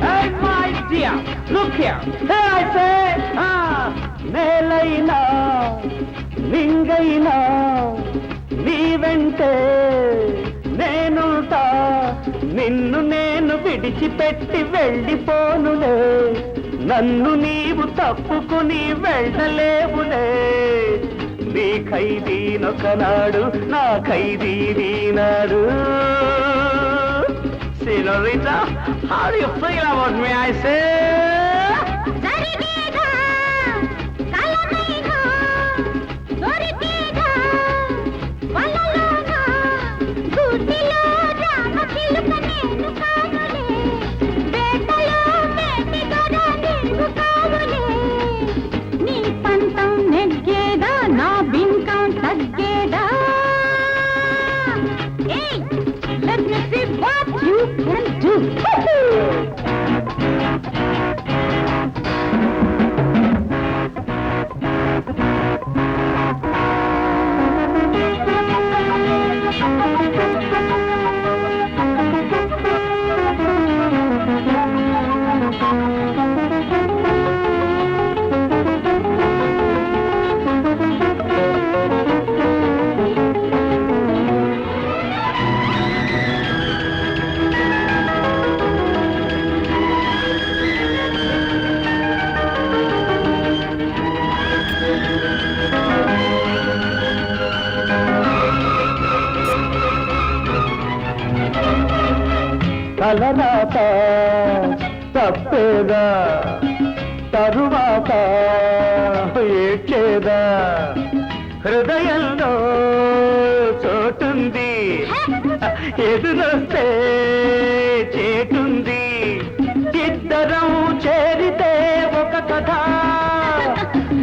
Hey, my dear, look here. Here I say, ah, నేలైనా నింగైనా నీ వెంటే నేనుంటా నిన్ను నేను విడిచిపెట్టి వెళ్ళిపోనులే. నన్ను నీవు తప్పుకుని వెళ్ళలేవులే. నీ ఖైదీనొకనాడు నా ఖైదీ నాడు Senorita, how do you feel about me, I say? తలరాత తప్పేదా? తరువాత ఏడ్చేదా? హృదయంలో చోటుంది ఎదురొస్తే చేటుంది. ఇద్దరం చేరితే ఒక కథ.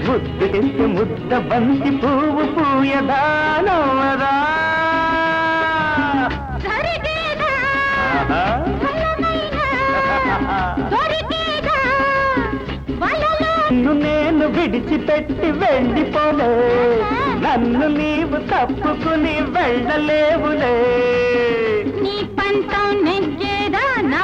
ముద్దు ముద్ద బంతి పువ్వు పూయదా? విడిచిపెట్టి వెళ్ళిపోలే. నన్ను నీవు తప్పుకుని వెళ్ళలేవులే. నీ పంతం నెగ్గేదా నా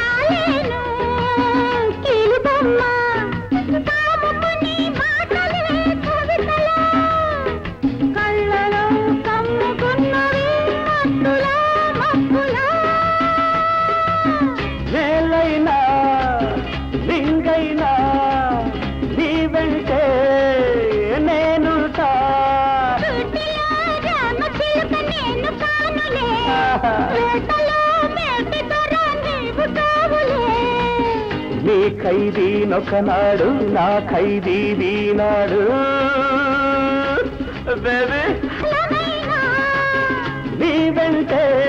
నీ వెంటే నేను దొర నీవు కావులే. నీ నా ఖైదీ వీనాడు. బేబీ. నీ వెంటే